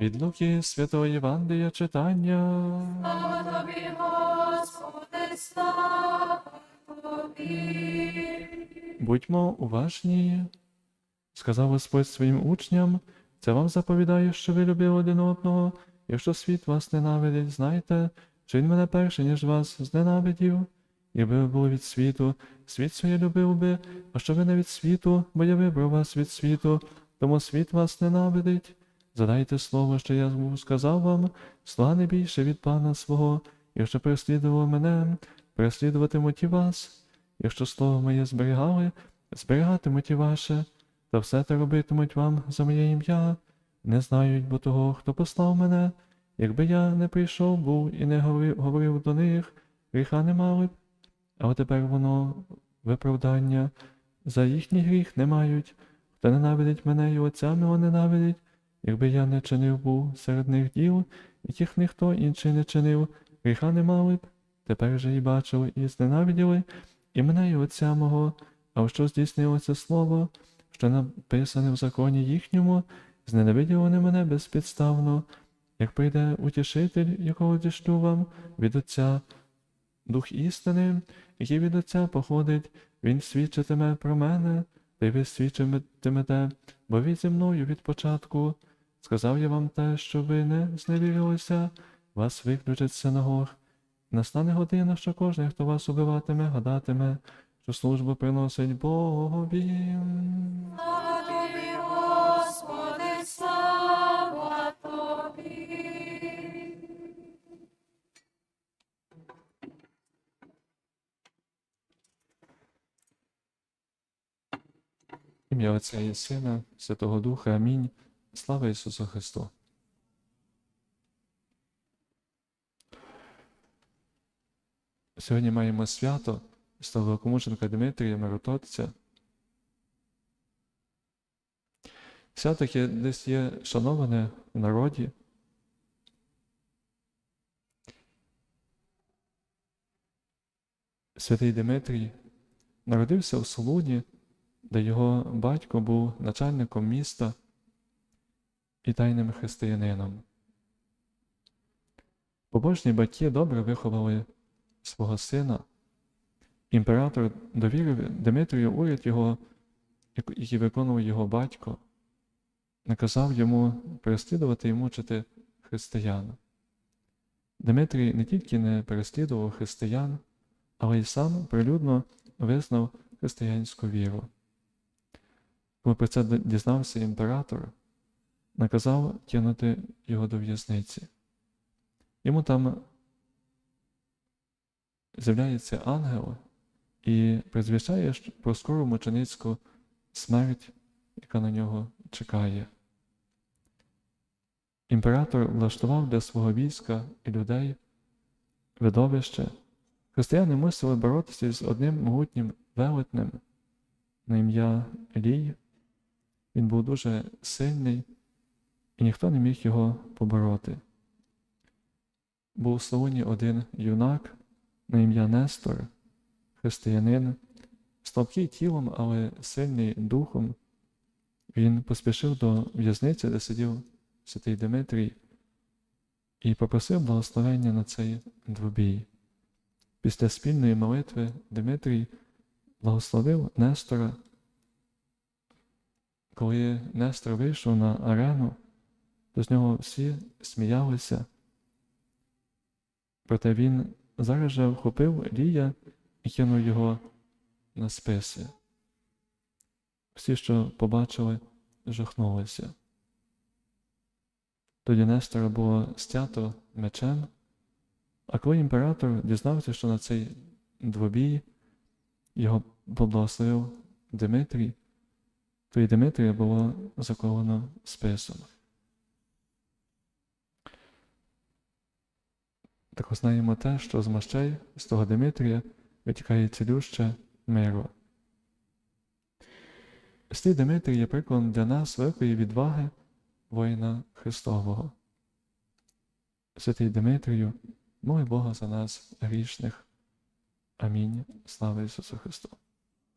Від Луки Святого Євангелія читання. Слава тобі, Господи, слава тобі. Будьмо уважні, сказав Господь своїм учням, це вам заповідаю, що ви любили один одного, якщо світ вас ненавидить, знайте, що він мене перше, ніж вас зненавидів. Якби ви були від світу, світ своє любив би, а що ви не від світу, бо я вибрав вас від світу, тому світ вас ненавидить. Задайте слово, що я сказав вам, слава не більше від пана свого, якщо переслідував мене, переслідуватимуть і вас. Якщо слово моє зберігали, зберігатимуть і ваше, та все те робитимуть вам за моє ім'я. Не знають бо того, хто послав мене. Якби я не прийшов був і не говорив, до них, гріха не мали б. А от тепер воно виправдання за їхній гріх не мають. Хто ненавидить мене і отця мого ненавидить, якби я не чинив був серед них діл, яких ніхто інший не чинив, гріха не мали б. Тепер же і бачили, і зненавиділи, і мене, і отця мого, а що здійснилося слово, що написане в законі їхньому, зненавиділи вони мене безпідставно, як прийде утішитель, якого дішлю вам від Отця, Дух істини, який від Отця походить, він свідчитиме про мене, та й ви свідчитимете, бо ви зі мною від початку. Сказав я вам те, що ви не зневірилися, вас виключать з синагог. Настане година, що кожен, хто вас убиватиме, гадатиме, що службу приносить Богові. Слава тобі, Господи, слава тобі. Ім'я Отця і Сина, Святого Духа. Амінь. Слава Ісусу Христу. Сьогодні маємо свято Ставокомученка Дмитрія Мирототця. Свято, яке десь є шановане в народі. Святий Дмитрій народився в Солуні, де його батько був начальником міста і тайним християнином. Побожні батьки добре виховали свого сина. Імператор довірив Дмитрію уряд його, який виконував його батько, наказав йому переслідувати і мучити християн. Дмитрій не тільки не переслідував християн, але й сам прилюдно визнав християнську віру. Коли про це дізнався імператор, наказав кинути його до в'язниці. Йому там з'являється ангел і призвіщає про скору мученицьку смерть, яка на нього чекає. Імператор влаштував для свого війська і людей видовище. Християни мусили боротися з одним могутнім велетнем на ім'я Елій. Він був дуже сильний, і ніхто не міг його побороти. Був у Солоні один юнак на ім'я Нестор, християнин, слабкий тілом, але сильний духом. Він поспішив до в'язниці, де сидів святий Дмитрій, і попросив благословення на цей двобій. Після спільної молитви Дмитрій благословив Нестора. Коли Нестор вийшов на арену, то з нього всі сміялися. Проте він зараз же вхопив Лія і кинув його на списи. Всі, що побачили, жахнулися. Тоді Нестора було стято мечем, а коли імператор дізнався, що на цей двобій його поблагословив Дмитрій, то і Дмитрія було заковано списом. Так знаємо те, що з мощей з того Димитрія витікає цілюще миру. Свій Димитрій є прикладом для нас великої відваги воїна Христового. Святий Димитрію, моли Бога за нас грішних. Амінь. Слава Ісусу Христу!